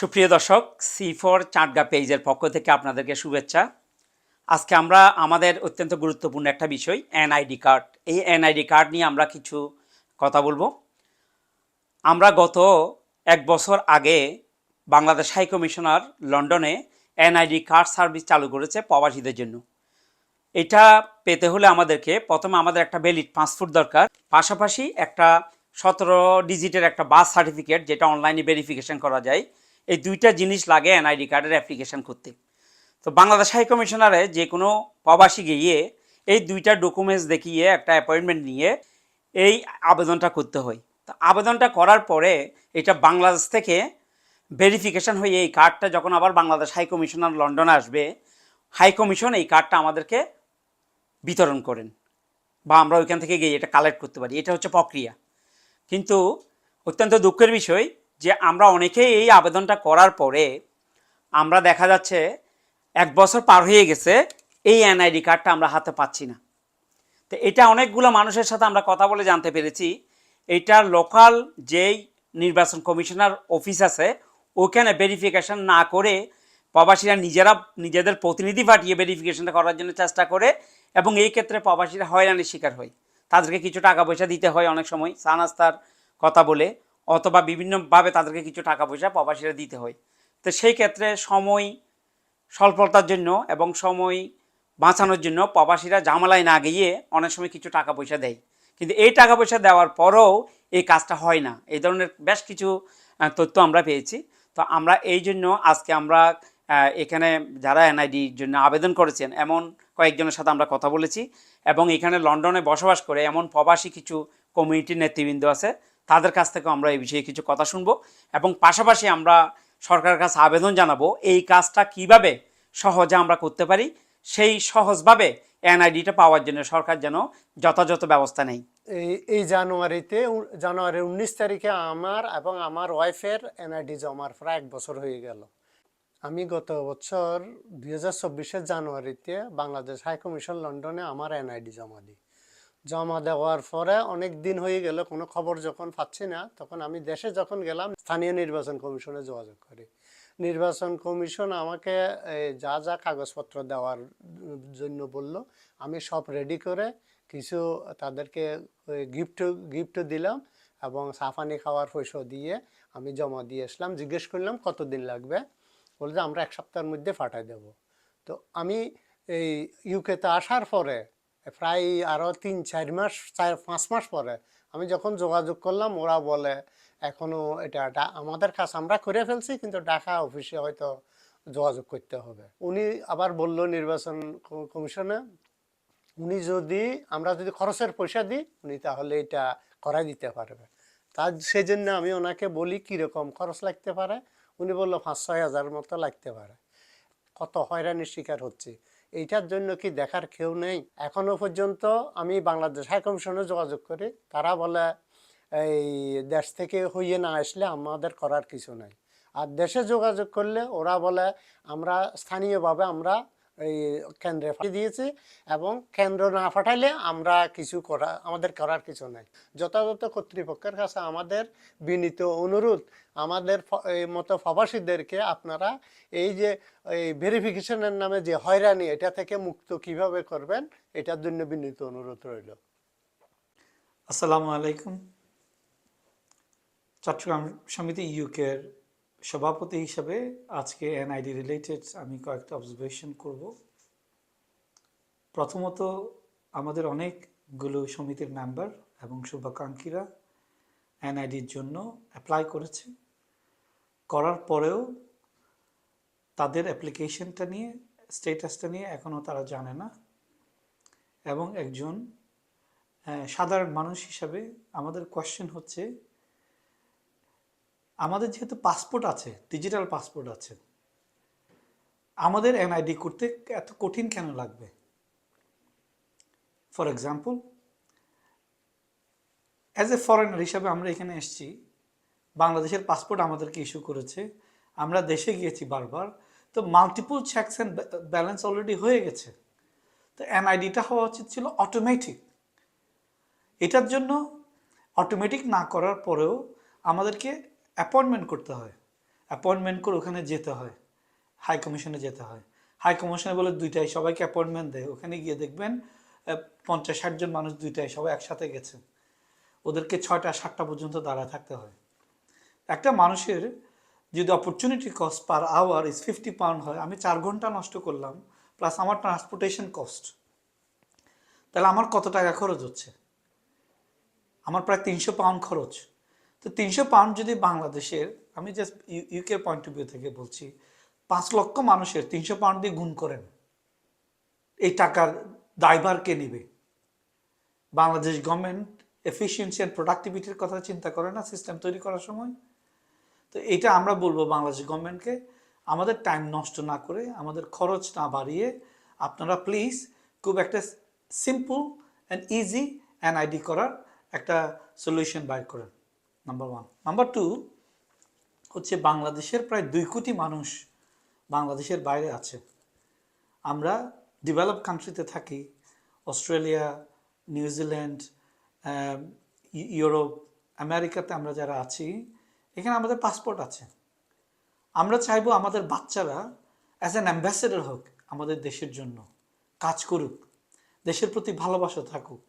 সুপ্রিয় দর্শক C four Chatga পেজের পক্ষ থেকে আপনাদেরকে শুভেচ্ছা। আজকে আমরা আমাদের অত্যন্ত গুরুত্বপূর্ণ একটা বিষয় এনআইডি কার্ড এই এনআইডি কার্ড নিয়ে আমরা কিছু কথা বলব। আমরা গত এক বছর আগে বাংলাদেশ হাই কমিশনার লন্ডনে এনআইডি কার্ড সার্ভিস চালু করেছে প্রবাসীদের জন্য। এটা পেতে হলে আমাদেরকে প্রথমে আমাদের একটা ভ্যালিড পাসপোর্ট দরকার। পাশাপাশি একটা সতেরো ডিজিটের একটা বাস সার্টিফিকেট যেটা অনলাইনে ভেরিফিকেশন করা যায়। এই দুইটা জিনিস লাগে এনআইডি কার্ডের অ্যাপ্লিকেশান করতে। তো বাংলাদেশ হাই কমিশনারে যে কোনো প্রবাসী গিয়ে এই দুইটা ডকুমেন্টস দেখিয়ে, একটা অ্যাপয়েন্টমেন্ট নিয়ে এই আবেদনটা করতে হয়। তো আবেদনটা করার পরে এটা বাংলাদেশ থেকে ভেরিফিকেশন হয়ে এই কার্ডটা যখন আবার বাংলাদেশ হাই কমিশনার লন্ডনে আসবে, হাই কমিশন এই কার্ডটা আমাদেরকে বিতরণ করেন বা আমরা ওইখান থেকে গিয়ে এটা কালেক্ট করতে পারি। এটা হচ্ছে প্রক্রিয়া। কিন্তু অত্যন্ত দুঃখের বিষয় যে আমরা অনেকেই এই আবেদনটা করার পরে আমরা দেখা যাচ্ছে এক বছর পার হয়ে গেছে, এই এনআইডি কার্ডটা আমরা হাতে পাচ্ছি না। তো এটা অনেকগুলো মানুষের সাথে আমরা কথা বলে জানতে পেরেছি। এটা লোকাল যেই নির্বাচন কমিশনার অফিস আছে, ওখানে ভেরিফিকেশন না করে প্রবাসীরা নিজেরা নিজেদের প্রতিনিধি পাঠিয়ে ভেরিফিকেশনটা করার জন্য চেষ্টা করে এবং এই ক্ষেত্রে প্রবাসীরা হয়রানির শিকার হয়। তাদেরকে কিছু টাকা পয়সা দিতে হয় অনেক সময় চা নাস্তার কথা বলে। অথবা বিভিন্নভাবে তাদেরকে কিছু টাকা পয়সা প্রবাসীরা দিতে হয়। তো সেই ক্ষেত্রে সময় স্বল্পতার জন্য এবং সময় বাঁচানোর জন্য প্রবাসীরা জামালায় না গিয়ে অনেক সময় কিছু টাকা পয়সা দেয়। কিন্তু এই টাকা পয়সা দেওয়ার পরেও এই কাজটা হয় না। এই ধরনের বেশ কিছু তথ্য আমরা পেয়েছি। তো আমরা এই জন্য আজকে আমরা এখানে যারা এনআইডির জন্য আবেদন করেছেন, এমন কয়েকজনের সাথে আমরা কথা বলেছি এবং এখানে লন্ডনে বসবাস করে এমন প্রবাসী কিছু কমিউনিটির নেতৃবৃন্দ আছে। তাদের কাছ থেকে আমরা এই বিষয়ে কিছু কথা শুনব এবং পাশাপাশি আমরা সরকারের কাছে আবেদন জানাব এই কাজটা কীভাবে সহজে আমরা করতে পারি, সেই সহজভাবে এনআইডিটা পাওয়ার জন্য সরকার যেন যথাযথ ব্যবস্থা নেই এই জানুয়ারিতে জানুয়ারির উনিশ তারিখে আমার এবং আমার ওয়াইফের এনআইডি জমার প্রায় এক বছর হয়ে গেল। আমি গত বছর দুই হাজার জানুয়ারিতে বাংলাদেশ হাইকমিশন লন্ডনে আমার এনআইডি জমা দিই। জমা দেওয়ার পরে অনেক দিন হয়ে গেল, কোনো খবর যখন পাচ্ছি না, তখন আমি দেশে যখন গেলাম, স্থানীয় নির্বাচন কমিশনে যোগাযোগ করি। নির্বাচন কমিশন আমাকে যা যা কাগজপত্র দেওয়ার জন্য বলল, আমি সব রেডি করে কিছু তাদেরকে গিফট গিফট দিলাম এবং সাফানি খাওয়ার পয়সা দিয়ে আমি জমা দিয়ে আসলাম। জিজ্ঞেস করলাম, কতদিন লাগবে? বলে যে আমরা এক সপ্তাহের মধ্যে পাঠাই দেব। তো আমি, এই ইউকেতে আসার পরে প্রায় আরও তিন, চার মাস, চার, পাঁচ মাস পরে আমি যখন যোগাযোগ করলাম, ওরা বলে এখনও এটা আমাদের কাজ, আমরা করে ফেলছি, কিন্তু ঢাকা অফিসে হয়তো যোগাযোগ করতে হবে। উনি আবার বলল নির্বাচন কমিশনে, উনি যদি, আমরা যদি খরচের পয়সা দিই, উনি তাহলে এটা করাই দিতে পারবে। তার সেই জন্য আমি ওনাকে বলি, কীরকম খরচ লাগতে পারে? উনি বলল, পাঁচ, ছয় হাজার মতো লাগতে পারে। কত হয়রানির শিকার হচ্ছে। এইটার জন্য কি দেখার কেউ নেই? এখনও পর্যন্ত আমি বাংলাদেশ হাই কমিশনে যোগাযোগ করি। তারা বলে, এই দেশ থেকে হইয়ে না আসলে আমাদের করার কিছু নাই। আর দেশে যোগাযোগ করলে ওরা বলে, আমরা স্থানীয়ভাবে আমরা এই কেন্দ্রে পাঠিয়ে দিয়েছি এবং কেন্দ্র না পাঠাইলে আমরা কিছু করা, আমাদের করার কিছু নাই। যথাযথ কর্তৃপক্ষের কাছে আমাদের বিনীত অনুরোধ, আমাদের মতো প্রবাসীদেরকে আপনারা এই যে, এই ভেরিফিকেশনের নামে যে হয়রানি, এটা থেকে মুক্ত কীভাবে করবেন, এটার জন্য বিনীত অনুরোধ রইল। আসসালামু আলাইকুম। চট্টগ্রাম সমিতি ইউকের সভাপতি হিসাবে আজকে এনআইডি রিলেটেড আমি কয়েকটা অবজারভেশন করব। প্রথমত, আমাদের অনেকগুলো সমিতির মেম্বার এবং শুভাকাঙ্ক্ষীরা এনআইডির জন্য অ্যাপ্লাই করেছে। করার পরেও তাদের অ্যাপ্লিকেশনটা নিয়ে স্টেটাসটা নিয়ে এখনও তারা জানে না এবং একজন সাধারণ মানুষ হিসাবে আমাদের কোয়েশ্চেন হচ্ছে আমাদের যেহেতু পাসপোর্ট আছে ডিজিটাল পাসপোর্ট আছে, আমাদের এনআইডি করতে এত কঠিন কেন লাগবে? For example as a foreigner হিসাবে আমরা এখানে এসেছি, বাংলাদেশের পাসপোর্ট আমাদেরকে ইস্যু করেছে, আমরা দেশে গিয়েছি বারবার, তো multiple checks and balance already হয়ে গেছে। তো এনআইডিটা হওয়া উচিত ছিল অটোমেটিক এটার জন্য অটোমেটিক না করার পরেও আমাদেরকে অ্যাপয়েন্টমেন্ট করতে হয়। অ্যাপয়েন্টমেন্ট করে ওখানে যেতে হয়। হাই কমিশনে যেতে হয়। হাই কমিশনে বলে দুইটাই সবাইকে অ্যাপয়েন্টমেন্ট দেয়। ওখানে গিয়ে দেখবেন পঞ্চাশ ষাট জন মানুষ দুইটাই সবাই একসাথে গেছে। ওদেরকে ছয়টা সাতটা পর্যন্ত দাঁড়ায় থাকতে হয়। একটা মানুষের যদি opportunity cost per hour is fifty pound হয়, আমি চার ঘণ্টা নষ্ট করলাম প্লাস আমার ট্রান্সপোর্টেশন কস্ট তাহলে আমার কত টাকা খরচ হচ্ছে? আমার প্রায় তিনশো পাউন্ড খরচ। তো তিনশো পাউন্ড যদি বাংলাদেশের, আমি just UK point of view থেকে বলছি, পাঁচ লক্ষ মানুষের তিনশো পাউন্ড দিয়ে গুণ করেন। এই টাকার দায়ভার কে নেবে? বাংলাদেশ গভর্নমেন্ট এফিসিয়েন্সি অ্যান্ড প্রোডাক্টিভিটির কথা চিন্তা করে না সিস্টেম তৈরি করার সময়? তো এটা আমরা বলব বাংলাদেশ গভর্নমেন্টকে আমাদের টাইম নষ্ট না করে, আমাদের খরচ না বাড়িয়ে আপনারা প্লিজ খুব একটা সিম্পল অ্যান্ড ইজি এনআইডি করার একটা সলিউশন বাইর করেন। নাম্বার ওয়ান নাম্বার টু হচ্ছে বাংলাদেশের প্রায় দুই কোটি মানুষ বাংলাদেশের বাইরে আছে। আমরা ডেভেলপ কান্ট্রিতে থাকি, অস্ট্রেলিয়া নিউজিল্যান্ড ইউরোপ আমেরিকাতে আমরা যারা আছি, এখানে আমাদের পাসপোর্ট আছে। আমরা চাইব আমাদের বাচ্চারা অ্যাজ অ্যান অ্যাম্বাসেডর হোক আমাদের দেশের জন্য, কাজ করুক, দেশের প্রতি ভালোবাসা থাকুক।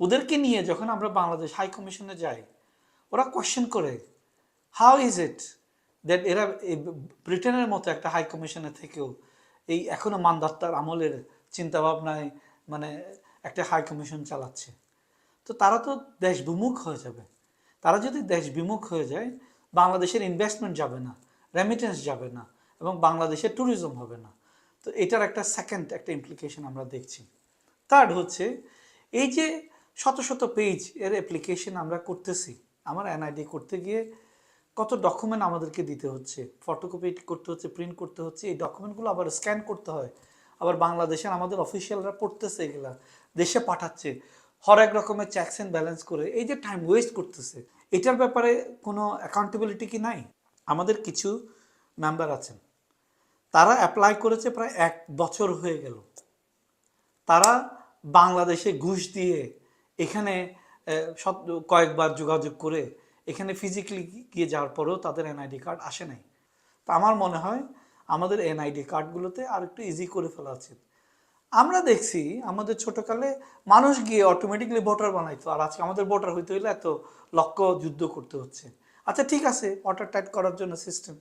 ওদেরকে নিয়ে যখন আমরা বাংলাদেশ হাই কমিশনে যাই ওরা কোয়েশ্চেন করে হাউ ইজ ইট দ্যাট এরা এই ব্রিটেনের মতো একটা হাই কমিশনের থেকেও এই এখনও মানদাত্তার আমলের চিন্তাভাবনায় মানে একটা হাই কমিশন চালাচ্ছে? তো তারা তো দেশ বিমুখ হয়ে যাবে। তারা যদি দেশ বিমুখ হয়ে যায়, বাংলাদেশের ইনভেস্টমেন্ট যাবে না রেমিটেন্স যাবে না এবং বাংলাদেশের ট্যুরিজম হবে না। তো এটার একটা সেকেন্ড একটা ইমপ্লিকেশন আমরা দেখছি। থার্ড হচ্ছে, এই যে শত শত পেজ এর অ্যাপ্লিকেশন আমরা করতেছি আমার এনআইডি করতে গিয়ে কত ডকুমেন্ট আমাদেরকে দিতে হচ্ছে। ফটোকপি করতে হচ্ছে প্রিন্ট করতে হচ্ছে, এই ডকুমেন্টগুলো আবার স্ক্যান করতে হয়। আবার বাংলাদেশের আমাদের অফিসিয়ালরা পড়তেছে এগুলা, দেশে পাঠাচ্ছে। হরেক রকমের চেকস অ্যান্ড ব্যালেন্স করে এই যে টাইম ওয়েস্ট করতেছে, এটার ব্যাপারে কোনো অ্যাকাউন্টেবিলিটি কি নাই? আমাদের কিছু মেম্বার আছেন, তারা অ্যাপ্লাই করেছে প্রায় এক বছর হয়ে গেল। তারা বাংলাদেশে ঘুষ দিয়ে এখানে কয়েকবার যোগাযোগ করে এখানে ফিজিক্যালি গিয়ে যাওয়ার পরেও তাদের এনআইডি কার্ড আসে নাই। তা আমার মনে হয় আমাদের এনআইডি কার্ডগুলোতে আর একটু ইজি করে ফেলা উচিত। আমরা দেখছি আমাদের ছোটকালে মানুষ গিয়ে অটোমেটিকলি ভোটার বানাইতো, আর আজকে আমাদের ভোটার হইতে হইলে এত লক্ষ্য যুদ্ধ করতে হচ্ছে। আচ্ছা ঠিক আছে ওয়াটার টাইট করার জন্য সিস্টেম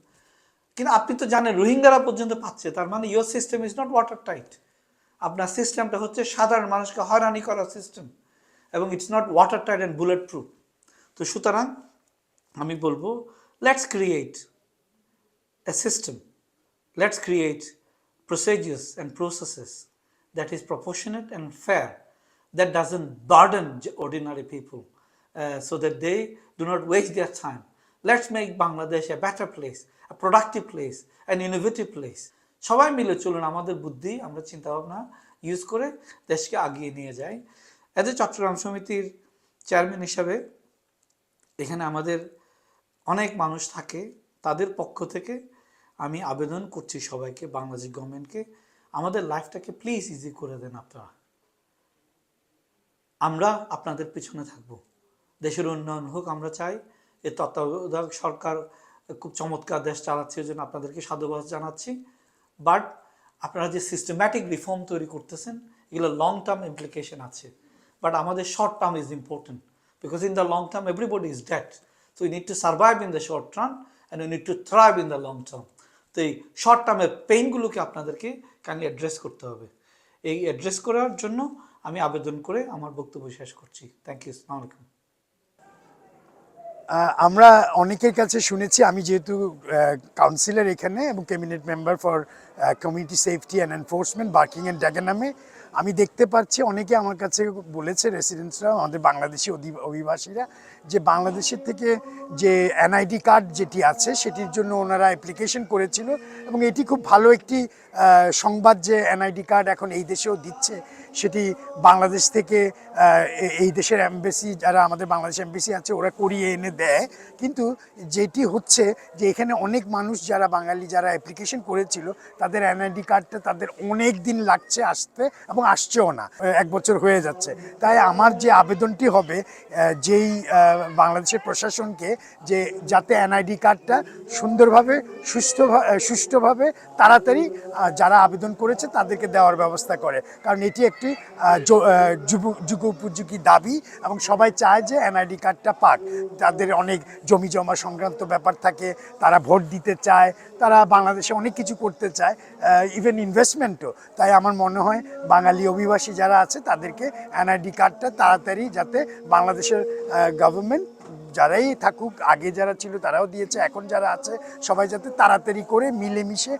কিন্তু আপনি তো জানেন, রোহিঙ্গারা পর্যন্ত পাচ্ছে, তার মানে your system is not water tight আপনার সিস্টেমটা হচ্ছে সাধারণ মানুষকে হয়রানি করার সিস্টেম এবং it's not water tight and bullet proof তো সুতরাং আমি বলব let's create a system let's create procedures and processes that is proportionate and fair that doesn't burden যে ordinary people so that they do not waste their time let's make Bangladesh a better place a productive place and innovative place সবাই মিলে চলুন, আমাদের বুদ্ধি, আমরা চিন্তাভাবনা use করে দেশকে আগিয়ে নিয়ে যাই। এজ এ চট্টগ্রাম সমিতির চেয়ারম্যান হিসাবে এখানে আমাদের অনেক মানুষ থাকে, তাদের পক্ষ থেকে আমি আবেদন করছি সবাইকে, বাংলাদেশ গভর্নমেন্টকে, আমাদের লাইফটাকে প্লিজ ইজি করে দেন আপনারা। আমরা আপনাদের পিছনে থাকব। দেশের উন্নয়ন হোক আমরা চাই, এ তত্ত্বাবধায়ক সরকার খুব চমৎকার দেশ চালাচ্ছে জন্য আপনাদেরকে সাধুবাদ জানাচ্ছি। বাট আপনারা যে সিস্টেম্যাটিক রিফর্ম তৈরি করতেছেন, এগুলো লং টার্ম ইমপ্লিকেশন আছে। বাট আমাদের short term is important because in the long term everybody is dead so you need to survive in the short term and you need to thrive in the long term তো এই short টার্মের পেইনগুলোকে আপনাদেরকে kindly address করতে হবে। এই address করার জন্য আমি আবেদন করে আমার বক্তব্য শেষ করছি। থ্যাংক ইউ আসসালামু আলাইকুম। আমরা অনেকের কাছে শুনেছি, আমি যেহেতু কাউন্সিলর এখানে এবং cabinet member for community safety and enforcement Barking and ড্যাগানামে আমি দেখতে পাচ্ছি অনেকে আমার কাছে বলেছে রেসিডেন্টসরা আমাদের বাংলাদেশি অভিবাসীরা, যে বাংলাদেশের থেকে যে এনআইডি কার্ড যেটি আছে, সেটির জন্য ওনারা অ্যাপ্লিকেশন করেছিল এবং এটি খুব ভালো একটি সংবাদ যে এনআইডি কার্ড এখন এই দেশেও দিচ্ছে। সেটি বাংলাদেশ থেকে এই দেশের অ্যাম্বাসি যারা আমাদের বাংলাদেশ অ্যাম্বাসি আছে, ওরা করিয়ে এনে দেয়। কিন্তু যেটি হচ্ছে যে এখানে অনেক মানুষ যারা বাঙালি, যারা অ্যাপ্লিকেশন করেছিল, তাদের এনআইডি কার্ডটা তাদের অনেক দিন লাগছে আসতে এবং আসছেও না এক বছর হয়ে যাচ্ছে। তাই আমার যে আবেদনটি হবে যেই বাংলাদেশের প্রশাসনকে যে যাতে এনআইডি কার্ডটা সুন্দরভাবে সুস্থ সুষ্ঠুভাবে, তাড়াতাড়ি যারা আবেদন করেছে তাদেরকে দেওয়ার ব্যবস্থা করে। কারণ এটি একটি আহ, যুগোপযোগী দাবি এবং সবাই চায় যে এনআইডি কার্ডটা পাক। তাদের অনেক জমি জমা সংক্রান্ত ব্যাপার থাকে তারা ভোট দিতে চায় তারা বাংলাদেশে অনেক কিছু করতে চায় ইভেন ইনভেস্টমেন্টও তাই আমার মনে হয় বাঙালি অভিবাসী যারা আছে তাদেরকে এনআইডি কার্ডটা তাড়াতাড়ি যাতে বাংলাদেশের গভর্নমেন্ট যারাই থাকুক আগে যারা ছিল তারাও দিয়েছে এখন যারা আছে সবাই যাতে তাড়াতাড়ি করে মিলেমিশে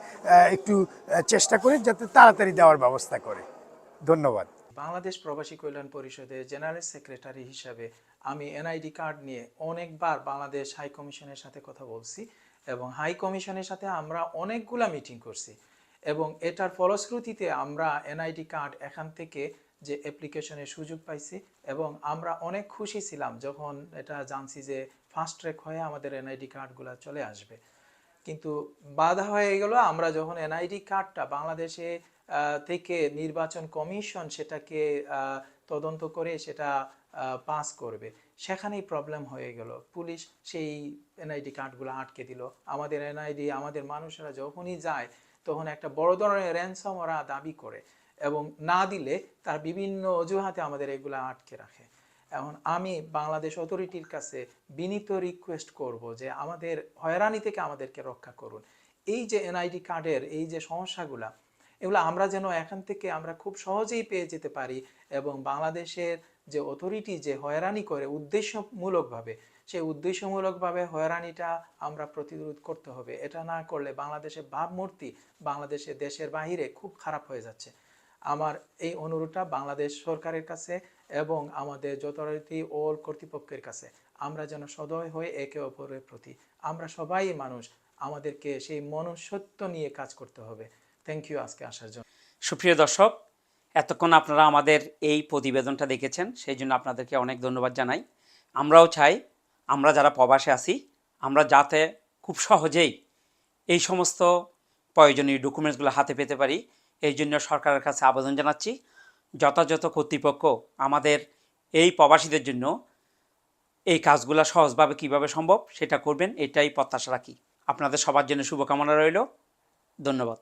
একটু চেষ্টা করে যাতে তাড়াতাড়ি দেওয়ার ব্যবস্থা করে। ধন্যবাদ। বাংলাদেশ প্রবাসী কল্যাণ পরিষদের জেনারেল সেক্রেটারি হিসাবে আমি এনআইডি কার্ড নিয়ে অনেকবার বাংলাদেশ হাই কমিশনের সাথে কথা বলছি এবং হাই কমিশনের সাথে আমরা অনেকগুলা মিটিং করছি এবং এটার ফলশ্রুতিতে আমরা এনআইডি কার্ড এখান থেকে যে অ্যাপ্লিকেশনের সুযোগ পাইছি এবং আমরা অনেক খুশি ছিলাম যখন এটা জানছি যে ফাস্ট ট্র্যাক হয়ে আমাদের এনআইডি কার্ডগুলো চলে আসবে। কিন্তু বাধা হয়ে গেল আমরা যখন এনআইডি কার্ডটা বাংলাদেশে থেকে নির্বাচন কমিশন সেটাকে তদন্ত করে সেটা পাস করবে। সেখানেই প্রবলেম হয়ে গেল। পুলিশ সেই এনআইডি কার্ডগুলো আটকে দিল। আমাদের এনআইডি আমাদের মানুষেরা যখনই যায়, তখন একটা বড় ধরনের র্যানসম ওরা দাবি করে এবং না দিলে তার বিভিন্ন অজুহাতে আমাদের এগুলো আটকে রাখে। এখন আমি বাংলাদেশ অথরিটির কাছে বিনীত রিকোয়েস্ট করব যে আমাদের হয়রানি থেকে আমাদেরকে রক্ষা করুন। এই যে এনআইডি কার্ডের এই যে সমস্যাগুলা এগুলো আমরা যেন এখান থেকে আমরা খুব সহজেই পেয়ে যেতে পারি এবং বাংলাদেশের যে অথরিটি যে হয়রানি করে উদ্দেশ্যমূলকভাবে, সেই উদ্দেশ্যমূলকভাবে হয়রানিটা আমরা প্রতিরোধ করতে হবে। এটা না করলে বাংলাদেশের ভাবমূর্তি বাংলাদেশের দেশের বাহিরে খুব খারাপ হয়ে যাচ্ছে। আমার এই অনুরোধটা বাংলাদেশ সরকারের কাছে এবং আমাদের যথারীতি ওল কর্তৃপক্ষের কাছে। আমরা যেন সদয় হয়ে একে অপরের প্রতি, আমরা সবাই মানুষ, আমাদেরকে সেই মনুষ্যত্ব নিয়ে কাজ করতে হবে। থ্যাংক ইউ আজকে আসার জন্য। সুপ্রিয় দর্শক, এতক্ষণ আপনারা আমাদের এই প্রতিবেদনটা দেখেছেন, সেই জন্য আপনাদেরকে অনেক ধন্যবাদ জানাই। আমরাও চাই, আমরা যারা প্রবাসে আছি, আমরা যাতে খুব সহজেই এই সমস্ত প্রয়োজনীয় ডকুমেন্টসগুলো হাতে পেতে পারি, এই জন্য সরকারের কাছে আবেদন জানাচ্ছি। যথাযথ কর্তৃপক্ষ আমাদের এই প্রবাসীদের জন্য এই কাজগুলো সহজভাবে কীভাবে সম্ভব সেটা করবেন, এটাই প্রত্যাশা রাখি। আপনাদের সবার জন্য শুভকামনা রইল। ধন্যবাদ।